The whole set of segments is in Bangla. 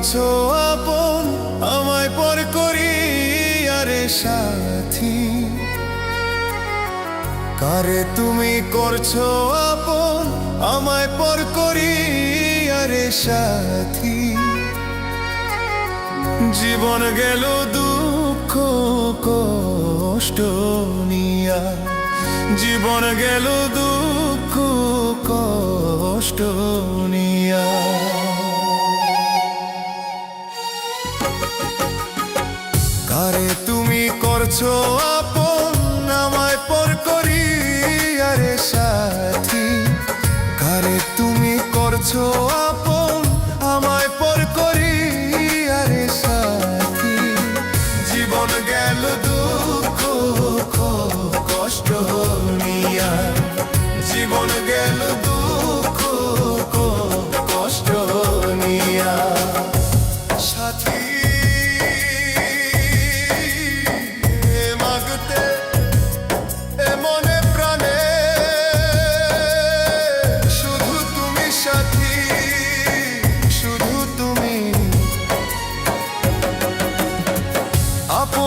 করছ আপন, আমায় পর করি, আরে সাথী। কারে তুমি করছ আপন, আমায় পর করি, আরে সাথী। জীবন গেল দুঃখ, কষ্ট নিয়া। জীবন গেল দুঃখ, কষ্ট নিয়া। করছ আপন আমায় পর করি আরে সাথী। কারে তুমি করছ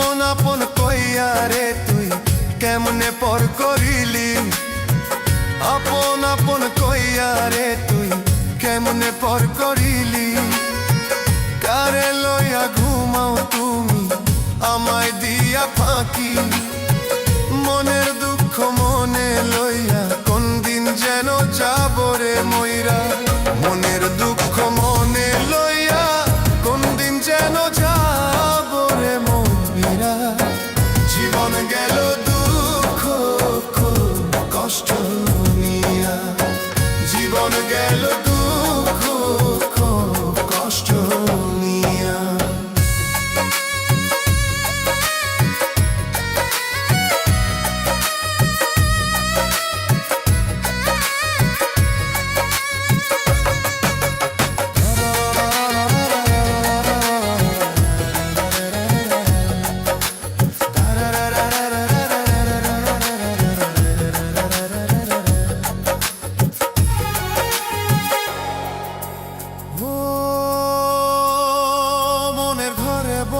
আপন আপন কইয়া রে তুই কেমনে পর করিলি? আপন আপন কইয়া রে তুই কেমনে পর করিলি? কারে লইয়া ঘুমাও তুমি? আমায় দিয়া ফাঁকি। জীবন গেল দুঃখ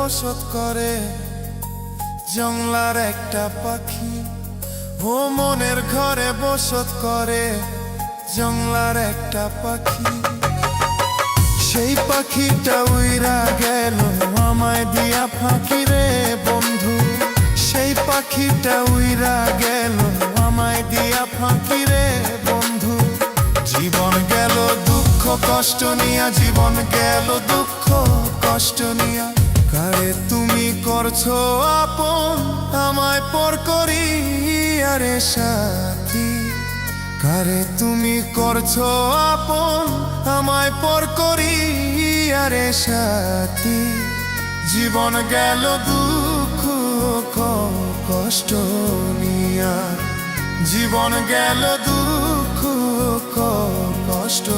বসত করে। জংলার একটা পাখি ও মনের ঘরে বসত করে। জংলার একটা পাখি। সেই পাখিটা উইরা গেল, আমায় দিয়া ফাঁকি রে বন্ধু। সেই পাখিটা উইরা গেল, আমায় দিয়া ফাঁকি রে বন্ধু। জীবন গেল দুঃখ, কষ্ট নিয়া, জীবন গেল দুঃখ, কষ্ট নিয়া। কারে তুমি করছ আপন, আমায় পর করি আরে সাথী। কারে তুমি করছ আপন, আমায় পর করি আরে সাথী। জীবন গেল দুঃখ কষ্ট নিয়া। জীবন গেল দুঃখ কষ্ট